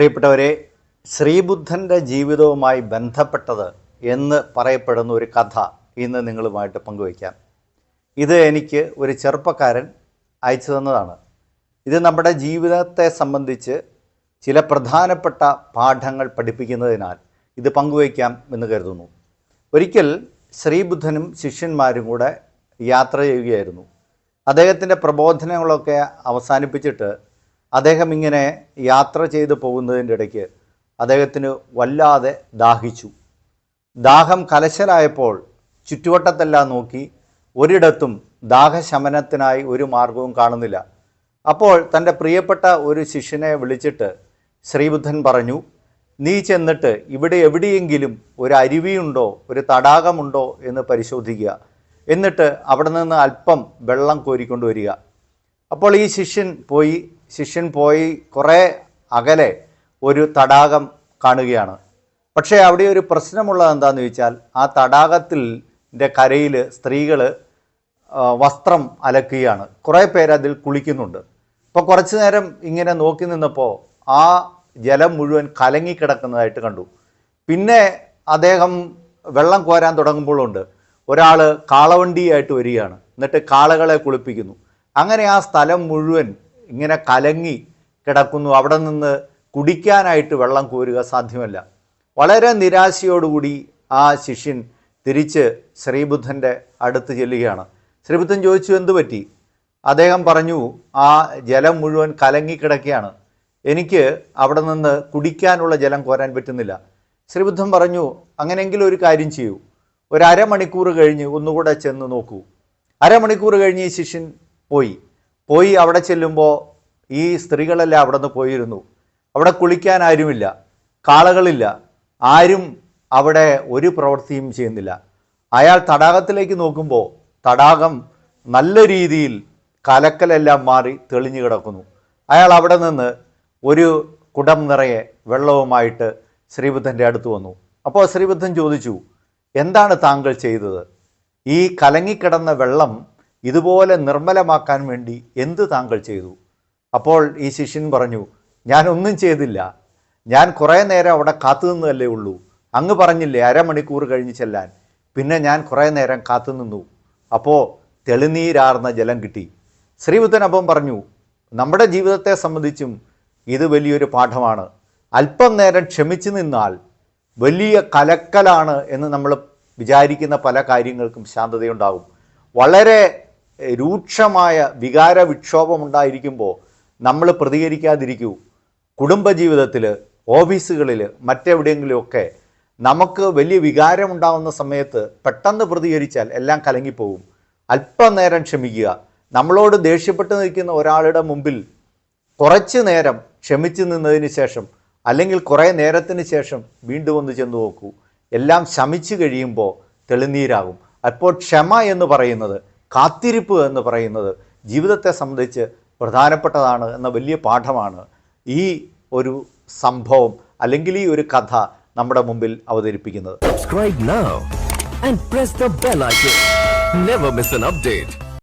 പ്രിയപ്പെട്ടവരെ ശ്രീബുദ്ധന്റെ ജീവിതവുമായി ബന്ധപ്പെട്ടത് എന്ന് പറയപ്പെടുന്ന ഒരു കഥ ഇന്ന് നിങ്ങളുമായിട്ട് പങ്കുവയ്ക്കാം. ഇത് എനിക്ക് ഒരു ചെറുപ്പക്കാരൻ അയച്ചു തന്നതാണ്. ഇത് നമ്മുടെ ജീവിതത്തെ സംബന്ധിച്ച് ചില പ്രധാനപ്പെട്ട പാഠങ്ങൾ പഠിപ്പിക്കുന്നതിനാൽ ഇത് പങ്കുവയ്ക്കാം എന്ന് കരുതുന്നു. ഒരിക്കൽ ശ്രീബുദ്ധനും ശിഷ്യന്മാരും കൂടെ യാത്ര ചെയ്യുകയായിരുന്നു. അദ്ദേഹത്തിന്റെ പ്രബോധനങ്ങളൊക്കെ അവസാനിപ്പിച്ചിട്ട് അദ്ദേഹം ഇങ്ങനെ യാത്ര ചെയ്തു പോകുന്നതിന്റെ ഇടയ്ക്ക് അദ്ദേഹത്തിന് വല്ലാതെ ദാഹിച്ചു. ദാഹം കലശലായപ്പോൾ ചുറ്റുവട്ടത്തെല്ലാം നോക്കി ഒരിടത്തും ദാഹശമനത്തിനായി ഒരു മാർഗവും കാണുന്നില്ല. അപ്പോൾ തന്റെ പ്രിയപ്പെട്ട ഒരു ശിഷ്യനെ വിളിച്ചിട്ട് ശ്രീബുദ്ധൻ പറഞ്ഞു നീ ചെന്നിട്ട് ഇവിടെ എവിടെയെങ്കിലും ഒരു അരുവിയുണ്ടോ ഒരു തടാകമുണ്ടോ എന്ന് പരിശോധിക്കുക. എന്നിട്ട് അവിടെ നിന്ന് അല്പം വെള്ളം കോരിക്കൊണ്ടുവരിക അപ്പോൾ ഈ ശിഷ്യൻ പോയി ശിഷ്യൻ പോയി കുറേ അകലെ ഒരു തടാകം കാണുകയാണ്. പക്ഷേ അവിടെ ഒരു പ്രശ്നമുള്ളത് എന്താണെന്ന് ചോദിച്ചാൽ ആ തടാകത്തിൽ കരയിൽ സ്ത്രീകൾ വസ്ത്രം അലക്കുകയാണ്. കുറേ പേരതിൽ കുളിക്കുന്നുണ്ട്. അപ്പോൾ കുറച്ച് നേരം ഇങ്ങനെ നോക്കി നിന്നപ്പോൾ ആ ജലം മുഴുവൻ കലങ്ങിക്കിടക്കുന്നതായിട്ട് കണ്ടു. പിന്നെ അദ്ദേഹം വെള്ളം കോരാൻ തുടങ്ങുമ്പോഴുണ്ട് ഒരാൾ കാളവണ്ടിയായിട്ട് വരികയാണ്. എന്നിട്ട് കാളകളെ കുളിപ്പിക്കുന്നു. അങ്ങനെ ആ സ്ഥലം മുഴുവൻ ഇങ്ങനെ കലങ്ങി കിടക്കുന്നു. അവിടെ നിന്ന് കുടിക്കാനായിട്ട് വെള്ളം കോരുക സാധ്യമല്ല. വളരെ നിരാശയോടുകൂടി ആ ശിഷ്യൻ തിരിച്ച് ശ്രീബുദ്ധന്റെ അടുത്ത് ചെല്ലുകയാണ്. ശ്രീബുദ്ധൻ ചോദിച്ചു എന്തു പറ്റി? അദ്ദേഹം പറഞ്ഞു ആ ജലം മുഴുവൻ കലങ്ങിക്കിടക്കുകയാണ് എനിക്ക് അവിടെ നിന്ന് കുടിക്കാനുള്ള ജലം കോരാൻ പറ്റുന്നില്ല. ശ്രീബുദ്ധൻ പറഞ്ഞു അങ്ങനെയെങ്കിലും ഒരു കാര്യം ചെയ്യൂ. ഒരു അരമണിക്കൂർ കഴിഞ്ഞ് ഒന്നുകൂടെ ചെന്ന് നോക്കൂ. അരമണിക്കൂർ കഴിഞ്ഞ് ഈ ശിഷ്യൻ പോയി. പോയി അവിടെ ചെല്ലുമ്പോൾ ഈ സ്ത്രീകളെല്ലാം അവിടെ നിന്ന് പോയിരുന്നു. അവിടെ കുളിക്കാൻ ആരുമില്ല. കാളകളില്ല. ആരും അവിടെ ഒരു പ്രവൃത്തിയും ചെയ്യുന്നില്ല. അയാൾ തടാകത്തിലേക്ക് നോക്കുമ്പോൾ തടാകം നല്ല രീതിയിൽ കലക്കലെല്ലാം മാറി തെളിഞ്ഞു കിടക്കുന്നു. അയാൾ അവിടെ നിന്ന് ഒരു കുടം നിറയെ വെള്ളവുമായിട്ട് ശ്രീബുദ്ധന്റെ അടുത്ത് വന്നു. അപ്പോൾ ശ്രീബുദ്ധൻ ചോദിച്ചു എന്താണ് താങ്കൾ ചെയ്തത്? ഈ കലങ്ങിക്കിടന്ന വെള്ളം ഇതുപോലെ നിർമ്മലമാക്കാൻ വേണ്ടി എന്ത് താങ്കൾ ചെയ്തു? അപ്പോൾ ഈ ശിഷ്യൻ പറഞ്ഞു ഞാനൊന്നും ചെയ്തില്ല. ഞാൻ കുറേ നേരം അവിടെ കാത്തു നിന്നതല്ലേ ഉള്ളൂ. അങ്ങ് പറഞ്ഞില്ലേ അരമണിക്കൂർ കഴിഞ്ഞ് ചെല്ലാൻ. പിന്നെ ഞാൻ കുറേ നേരം കാത്തു നിന്നു അപ്പോൾ തെളിനീരാർന്ന ജലം കിട്ടി. ശ്രീബുദ്ധൻ അപ്പം പറഞ്ഞു നമ്മുടെ ജീവിതത്തെ സംബന്ധിച്ചും ഇത് വലിയൊരു പാഠമാണ്. അല്പം നേരം ക്ഷമിച്ചു നിന്നാൽ വലിയ കലക്കലാണ് എന്ന് നമ്മൾ വിചാരിക്കുന്ന പല കാര്യങ്ങൾക്കും ശാന്തതയുണ്ടാകും. വളരെ രൂക്ഷമായ വികാര വിക്ഷോഭം ഉണ്ടായിരിക്കുമ്പോൾ നമ്മൾ പ്രതികരിക്കാതിരിക്കൂ. കുടുംബജീവിതത്തിൽ ഓഫീസുകളിൽ മറ്റെവിടെയെങ്കിലുമൊക്കെ നമുക്ക് വലിയ വികാരമുണ്ടാകുന്ന സമയത്ത് പെട്ടെന്ന് പ്രതികരിച്ചാൽ എല്ലാം കലങ്ങിപ്പോവും. അല്പനേരം ക്ഷമിക്കുക. നമ്മളോട് ദേഷ്യപ്പെട്ട് നിൽക്കുന്ന ഒരാളുടെ മുമ്പിൽ കുറച്ച് നേരം ക്ഷമിച്ചു നിന്നതിന് ശേഷം അല്ലെങ്കിൽ കുറേ നേരത്തിന് ശേഷം വീണ്ടും ഒന്ന് ചെന്ന് നോക്കൂ. എല്ലാം ശമിച്ചു കഴിയുമ്പോൾ തെളിനീരാകും. അപ്പോൾ ക്ഷമ എന്ന് പറയുന്നത് കാത്തിരിപ്പ് എന്ന് പറയുന്നത് ജീവിതത്തെ സംബന്ധിച്ച് പ്രധാനപ്പെട്ടതാണ് എന്ന വലിയ പാഠമാണ് ഈ ഒരു സംഭവം അല്ലെങ്കിൽ ഈ ഒരു കഥ നമ്മുടെ മുമ്പിൽ അവതരിപ്പിക്കുന്നത് Subscribe now and press the bell icon. Never miss an update.